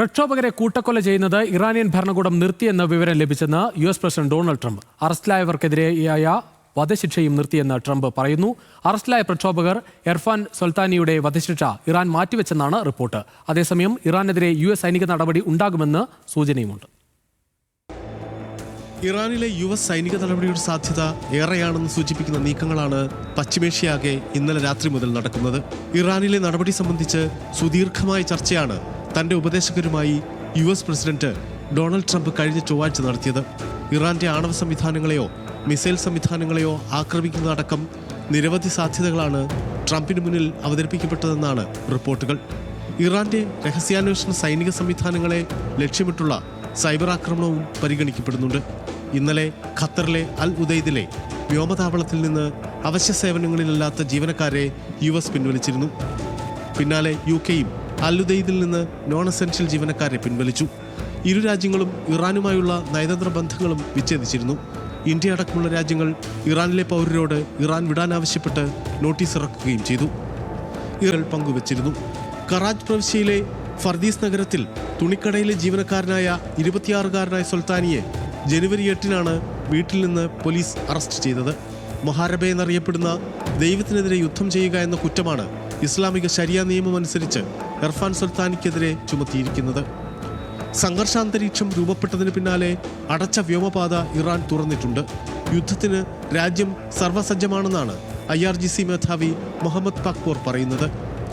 പ്രക്ഷോഭകരെ കൂട്ടക്കൊല ചെയ്യുന്നത് ഇറാനിയൻ ഭരണകൂടം നിർത്തിയെന്ന വിവരം ലഭിച്ചെന്ന് U S president Donald Trump. അറസ്റ്റിലായവർക്കെതിരെയായ വധശിക്ഷയും നിർത്തിയെന്ന് ട്രംപ് പറയുന്നു. അറസ്റ്റിലായ പ്രക്ഷോഭകർ എർഫാൻ സുൽത്താനിയുടെ വധശിക്ഷ ഇറാൻ മാറ്റിവെച്ചെന്നാണ് റിപ്പോർട്ട്. അതേസമയം ഇറാനെതിരെ യു എസ് സൈനിക നടപടി ഉണ്ടാകുമെന്ന് സൂചനയുമുണ്ട്. ഇറാനിലെ യു എസ് സൈനിക നടപടിയുടെ സാധ്യത ഏറെയാണെന്ന് സൂചിപ്പിക്കുന്ന നീക്കങ്ങളാണ് പശ്ചിമേഷ്യയാകെ ഇന്നലെ രാത്രി മുതൽ നടക്കുന്നത്. ഇറാനിലെ നടപടി സംബന്ധിച്ച് സുദീർഘമായ ചർച്ചയാണ് തന്റെ ഉപദേശകരുമായി U S president Donald Trump കഴിഞ്ഞ ചൊവ്വാഴ്ച നടത്തിയത്. ഇറാന്റെ ആണവ സംവിധാനങ്ങളെയോ മിസൈൽ സംവിധാനങ്ങളെയോ ആക്രമിക്കുന്നതടക്കം നിരവധി സാധ്യതകളാണ് ട്രംപിന് മുന്നിൽ അവതരിപ്പിക്കപ്പെട്ടതെന്നാണ് റിപ്പോർട്ടുകൾ. ഇറാന്റെ രഹസ്യാന്വേഷണ സൈനിക സംവിധാനങ്ങളെ ലക്ഷ്യമിട്ടുള്ള സൈബർ ആക്രമണവും പരിഗണിക്കപ്പെടുന്നുണ്ട്. ഇന്നലെ ഖത്തറിലെ അൽ ഉദൈദിലെ വ്യോമതാവളത്തിൽ നിന്ന് അവശ്യ സേവനങ്ങളിലല്ലാത്ത ജീവനക്കാരെ യു എസ് പിൻവലിച്ചിരുന്നു. പിന്നാലെ യു കെയും അൽ ഉദൈദിൽ നിന്ന് നോൺ എസെൻഷ്യൽ ജീവനക്കാരെ പിൻവലിച്ചു. ഇരു രാജ്യങ്ങളും ഇറാനുമായുള്ള നയതന്ത്ര ബന്ധങ്ങളും വിച്ഛേദിച്ചിരുന്നു. ഇന്ത്യ അടക്കമുള്ള രാജ്യങ്ങൾ ഇറാനിലെ പൗരരോട് ഇറാൻ വിടാൻ ആവശ്യപ്പെട്ട് നോട്ടീസ് ഇറക്കുകയും ചെയ്തു. ഇറൽ പങ്കുവച്ചിരുന്നു. കറാജ് പ്രവിശ്യയിലെ ഫർദീസ് നഗരത്തിൽ തുണിക്കടയിലെ ജീവനക്കാരനായ ഇരുപത്തിയാറുകാരനായ സുൽത്താനിയെ ജനുവരി എട്ടിനാണ് വീട്ടിൽ നിന്ന് പോലീസ് അറസ്റ്റ് ചെയ്തത്. മഹാരബ എന്നറിയപ്പെടുന്ന ദൈവത്തിനെതിരെ യുദ്ധം ചെയ്യുക എന്ന കുറ്റമാണ് ഇസ്ലാമിക ശരിയ നിയമം അനുസരിച്ച് ഇർഫാൻ സുൽത്താനിക്കെതിരെ ചുമത്തിയിരിക്കുന്നത്. സംഘർഷാന്തരീക്ഷം രൂപപ്പെട്ടതിന് പിന്നാലെ അടച്ച വ്യോമപാത ഇറാൻ തുറന്നിട്ടുണ്ട്. യുദ്ധത്തിന് രാജ്യം സർവസജ്ജമാണെന്നാണ് ഐ ആർ ജി സി മേധാവി മുഹമ്മദ് പക്പോർ പറയുന്നത്.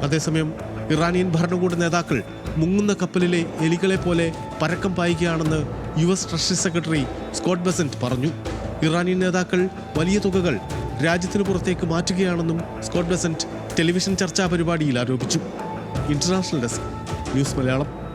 അതേസമയം ഇറാനിയൻ ഭരണകൂട നേതാക്കൾ മുങ്ങുന്ന കപ്പലിലെ എലികളെ പോലെ പരക്കം പായുകയാണെന്ന് U S treasury secretary Scott Bessent പറഞ്ഞു. ഇറാനിയൻ നേതാക്കൾ വലിയ തുകകൾ രാജ്യത്തിന് പുറത്തേക്ക് മാറ്റുകയാണെന്നും സ്കോട്ട് ബസന്റ് ടെലിവിഷൻ ചർച്ചാ പരിപാടിയിൽ ആരോപിച്ചു. International desk news Malayalam